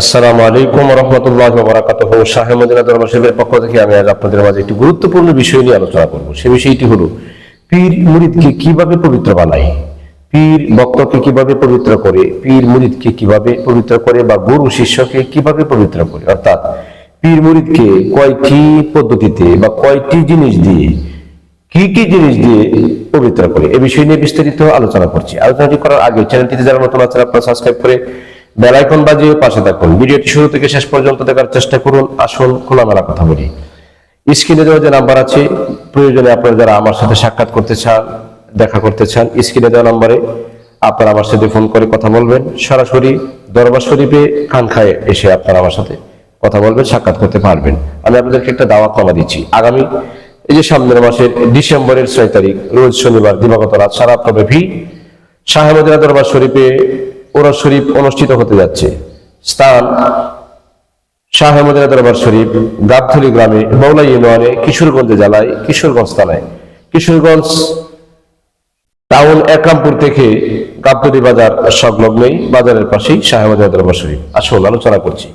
আসসালামু আলাইকুম রহমতুল্লাহ বরাকাত শাহে মদিনা দরবার পক্ষ থেকে আমি আজ আপনাদের মাঝে একটি গুরুত্বপূর্ণ বিষয় নিয়ে আলোচনা করব। সে বিষয়টি হলো, পীর মুরিদকে কীভাবে পবিত্র বানায়? পীর ভক্তকে কীভাবে পবিত্র করে? পীর মুরিদকে কীভাবে পবিত্র করে বা গুরু শিষ্যকে কীভাবে পবিত্র করে? অর্থাৎ, পীর মুরিদকে কয়টি পদ্ধতিতে বা কয়টি জিনিস দিয়ে, কি কি জিনিস দিয়ে পবিত্র করে? এ বিষয় নিয়ে বিস্তারিত আলোচনা করছি। আলোচনাটি করার আগে চ্যানেলটিতে যারা নতুন আছেন, আপনারা সাবস্ক্রাইব করে বেল আইকন বাজিয়ে পাশে থাকুন। ভিডিওটি শুরু থেকে শেষ পর্যন্ত দেখার চেষ্টা করুন, আসুন, খোলামেলা কথা বলি। স্ক্রিনে দেওয়া যে নাম্বার আছে, প্রয়োজনে আপনারা যারা আমার সাথে সাক্ষাৎ করতে চান, দেখা করতে চান, স্ক্রিনে দেওয়া নাম্বারে আপনারা আমার সাথে ফোন করে কথা বলবেন। সরাসরি দরবার শরীফে খান খায় এসে আপনারা আমার সাথে কথা বলবেন, সাক্ষাৎ করতে পারবেন। আমি আপনাদেরকে একটা দাওয়া নামা দিচ্ছি। আগামী, এই যে সামনের মাসের ডিসেম্বরের ছয় তারিখ, রোজ শনিবার, দিবাগত রাত সারা প্রব্যাপী শাহমদিনা দরবার শরীফে ওরা শরীফ অনুষ্ঠিত হতে যাচ্ছে। স্থান শাহমদিনা দরবার শরীফ গাবথলি গ্রামে মৌলা ইউনিয়নে কিশোরগঞ্জ জেলায়, কিশোরগঞ্জ থানায়। কিশোরগঞ্জ টাউন একরামপুর থেকে গাবতলি বাজার সংলগ্নই বাজারের পাশেই শাহমদিনা দরবার শরীফ। আসল আলোচনা করছি।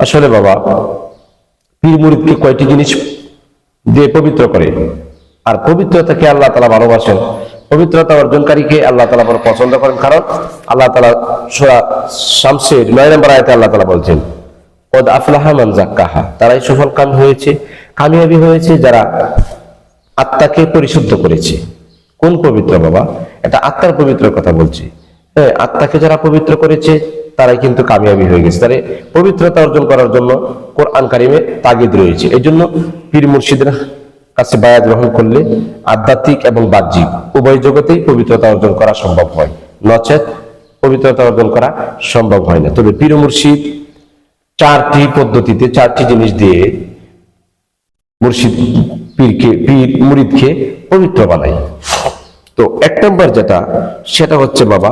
আসলে বাবা, পীর মুরিদকে কয়টি জিনিস দিয়ে পবিত্র করে, আর পবিত্রতাকে আল্লাহ তালা ভালোবাসেন পবিত্রতা অর্জনকারীকে আল্লাহ তালা বড় পছন্দ করেন। কারণ আল্লাহ তালা সোরা শামসের নয় নম্বর আয়তে আল্লাহ তালা বলছেন ওদ আফলাহা মান জাক্কাহা তারাই সফল কাম হয়েছে, কামিয়াবি হয়েছে, যারা আত্মাকে পরিশুদ্ধ করেছে। কোন পবিত্র বাবা? এটা আত্মার পবিত্র কথা বলছি। হ্যাঁ আত্মাকে যারা পবিত্র করেছে, তারাই কিন্তু কামিয়াবি হয়ে গেছে। তারে পবিত্রতা অর্জন করার জন্য কোরআন কারিমে তাগিদ রয়েছে। এই জন্য পীর মুর্শিদের কাছে বায়াত গ্রহণ করলে আধ্যাত্মিক এবং বাহ্যিক উভয় জগতেই পবিত্রতা অর্জন করা সম্ভব হয়। নচেত পবিত্রতা অর্জন করা সম্ভব হয় না। তবে পীর মুর্শিদ চারটি পদ্ধতিতে, চারটি জিনিস দিয়ে মুর্শিদ পীরকে, পীর মুরিদকে পবিত্র বানায়। তো এক নম্বর যেটা, সেটা হচ্ছে বাবা,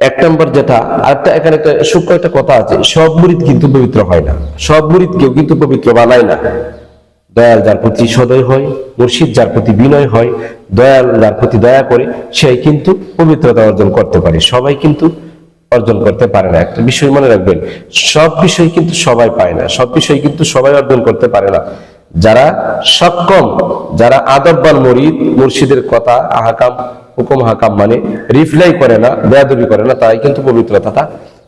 এক নম্বর যেটা, আরেকটা এখানে একটা সূক্ষ্ম একটা কথা আছে, সব মুরিদ কিন্তু পবিত্র হয় না। সব মুরিদ কেউ কিন্তু পবিত্র বানায় না। দয়াল যার প্রতি সদয় হয়, মুর্শিদ যার প্রতি বিনয় হয়, দয়াল যার প্রতি দয়া করে সে কিন্তু পবিত্রতা অর্জন করতে পারে। সবাই কিন্তু অর্জন করতে পারে না। একটা বিষয় মনে রাখবেন, সব বিষয় কিন্তু সবাই পায় না। সব বিষয় কিন্তু সবাই অর্জন করতে পারে না। যারা সক্ষম, যারা আদব্বান মরিদ, মুর্শিদের কথা আহাকাম, হুকুম হাকাম মানে রিপ্লাই করে না, বেয়াদবি করে না তাই কিন্তু পবিত্রতাটা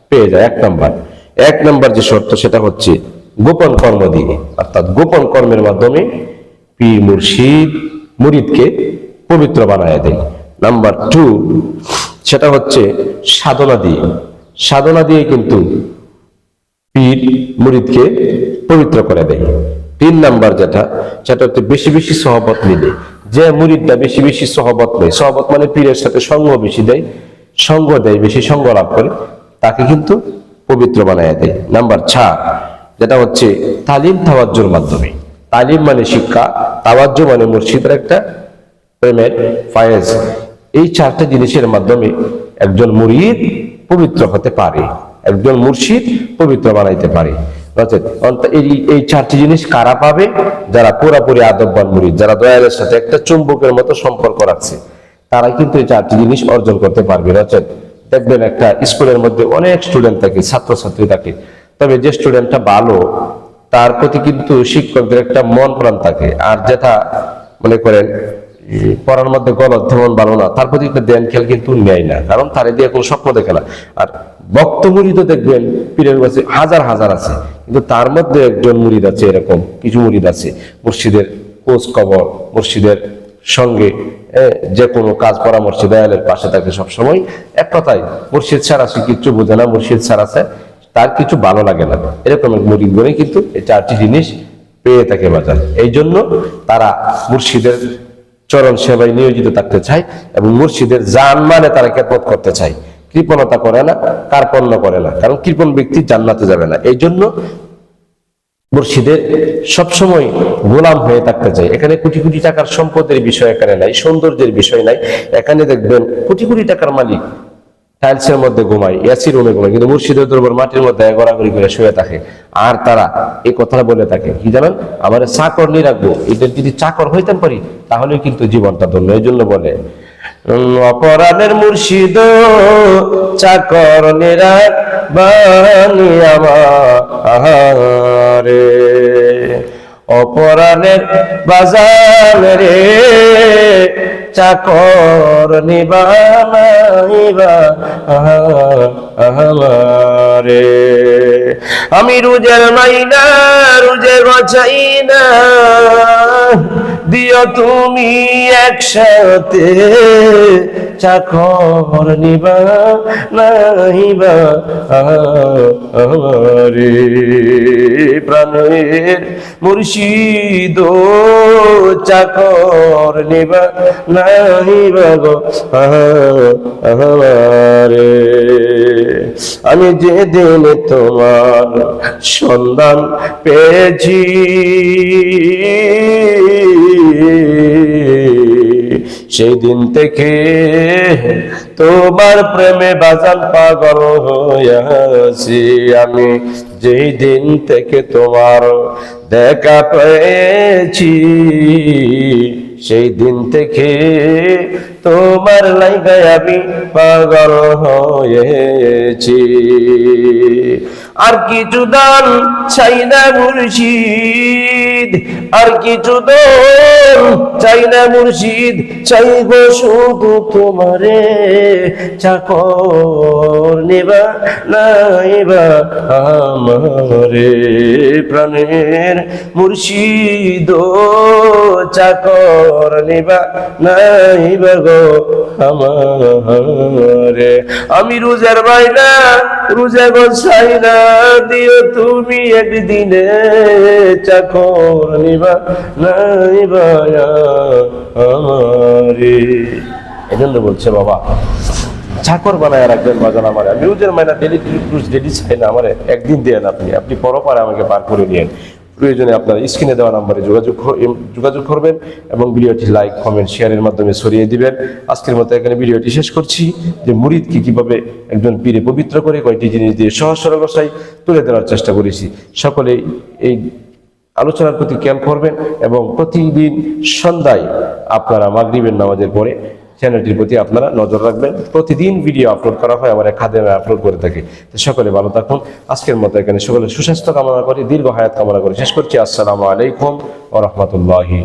পেয়ে যায়। এক নম্বর। এক নম্বর যে শর্ত সেটা হচ্ছে গোপন কর্ম দিয়ে, অর্থাৎ গোপন কর্মের মাধ্যমে পীর মুর্শিদ মুরিদকে পবিত্র বানায় দেয়। নাম্বার টু সেটা হচ্ছে সাধনা দিয়ে। সাধনা দিয়ে কিন্তু পীর মুরিদকে পবিত্র করে দেয়। তিন নাম্বার যেটা, সেটা হচ্ছে বেশি বেশি সহবত নিলে। যে মুরিদটা বেশি বেশি সহবত নেয়, সহবত মানে পীরের সাথে সঙ্গ বেশি দেয়, সঙ্গ দেয়, বেশি সঙ্গ লাভ করে, তাকে কিন্তু পবিত্র বানায় দেয়। নাম্বার ছা যেটা হচ্ছে তালিম তাওয়াজ্জুর মাধ্যমে। তালিম মানে শিক্ষা, তাওয়াজ্জু মানে মুর্শিদের একটা প্রেমের ফায়েজ। এই চারটা জিনিসের মাধ্যমে একজন মুরিদ পবিত্র হতে পারে, একজন মুর্শিদ পবিত্র বানাইতে পারে। এই চারটি জিনিস কারা পাবে? যারা পুরাপুরি আদববান মুরিদ, যারা দয়ালের সাথে একটা চুম্বকের মতো সম্পর্ক রাখছে তারা কিন্তু এই চারটি জিনিস অর্জন করতে পারবে। নচেত দেখবেন একটা স্কুলের মধ্যে অনেক স্টুডেন্ট থাকে, ছাত্রছাত্রী থাকে। তবে যে স্টুডেন্টটা ভালো, তার প্রতি কিন্তু শিক্ষকদের একটা মন প্রাণ থাকে। আর যেটা মনে করেন পড়ার মধ্যে গলত তেমন ভালো না, তার প্রতি একটা ধ্যান খেয়াল কিন্তু নেয় না, কারণ তারে দিয়ে কোনো স্বপ্ন দেখে না। আর বক্ত মুড়িদ দেখবেন, পীরের কাছে হাজার হাজার আছে, কিন্তু তার মধ্যে একজন মুড়িদ আছে, এরকম কিছু মুড়িদ আছে মুর্শিদের কোচ কবর মুর্শিদের সঙ্গে যে কোনো কাজ পরামর্শ দয়ালের পাশে থাকে সবসময়। এক কথায় মুর্শিদ ছাড়া সে কিচ্ছু বোঝে না মুর্শিদ ছাড়া সে তার কিছু ভালো লাগে না। এরকম এক মুরিদ কিন্তু এই চারটি জিনিস পেয়ে থাকে বাজার। এই জন্য তারা মুর্শিদের চরণ সেবায় নিয়োজিত থাকতে চায় এবং মুর্শিদের জান মানে তারা খেদমত করতে চায়। কৃপণতা করে না, কার্পণ্য করে না। কারণ কৃপণ ব্যক্তি জান্নাতে যাবে না। এই জন্য মুর্শিদের সবসময় গোলাম হয়ে থাকতে চাই এখানে কোটি কোটি টাকার সম্পদের বিষয় এখানে নাই, সৌন্দর্যের বিষয় নাই। এখানে দেখবেন কোটি কোটি টাকার মালিক টাইলসের মধ্যে ঘুমায় এসি রুমে ঘুমায়, কিন্তু মুর্শিদের দরবার মাটির মধ্যে গড়াগড়ি করে শুয়ে থাকে। আর তারা এই কথাটা বলে থাকে, কি জানেন? আমার চাকর নিয়ে রাখব এটা যদি চাকর হইতাম পারি তাহলে কিন্তু জীবনটা ধন্য। এই জন্য বলে অপরাধের মুর্শিদ, চাকর নিরা বানি আমারে অপরাধের বাজার রে চাকর নিবানাইবা আমারে আমি রুজের মাইনা রুজের বছাই না। দিও তুমি একসাথে চাকর নিবা নাইবা আমারে প্রাণের মুর্শিদ চাকর নিবা নাইবা গো আমারে আমি যেদিন তোমার সন্ধান পেয়েছি সেই দিন থেকে তোমার প্রেমে বাজান পাগল হয়েছি আমি। যেই দিন থেকে তোমার দেখা পেয়েছি সেই দিন থেকে তোমার লাইগায় আমি পাগল হয়েছি। আর কিছু দান চাই না মুর্শিদ, আর কিছু দান চাই না মুর্শিদ চাইব শুধু তোমারে। চাকর নেবা নাইবা আমারে। প্রাণের মুর্শিদ চাকর নিবা নাইবা গো আমারে। আমি রোজার বাইনা রোজা গোসাই না দিও তুমি একদিনে চাকর নিবা, নাইবা আমারে। এজন্য বলছে, বাবা, চাকর বানায় রাখবেন বাজান আমার। আমি রোজের মাইনা ডেলি ডেলি চাই না আমার। একদিন দেন আপনি আপনি পরপারে আমাকে বার করে নিয়েন প্রয়োজনে আপনার স্ক্রিনে দেওয়া নাম্বারে যোগাযোগ যোগাযোগ করবেন এবং ভিডিওটি লাইক, কমেন্ট, শেয়ারের মাধ্যমে ছড়িয়ে দিবেন। আজকের মতো এখানে ভিডিওটি শেষ করছি। যে মুরিদকে কীভাবে একজন পীরে পবিত্র করে কয়টি জিনিস দিয়ে সহজ ভাষায় তুলে ধরার চেষ্টা করেছি, সকলে এই আলোচনার প্রতি খেয়াল করবেন এবং প্রতিদিন সন্ধ্যায় আপনারা মাগরিবের নামাজের পরে চ্যানেলটির প্রতি আপনারা নজর রাখবেন। প্রতিদিন ভিডিও আপলোড করা হয়, আমার খাদেমে আপলোড করে থাকি। তো সকলে ভালো থাকুন। আজকের মতো এখানে সকলে সুস্বাস্থ্য কামনা করি, দীর্ঘ হায়াত কামনা করি। শেষ করছি। আসসালামু আলাইকুম ও রহমতুল্লাহি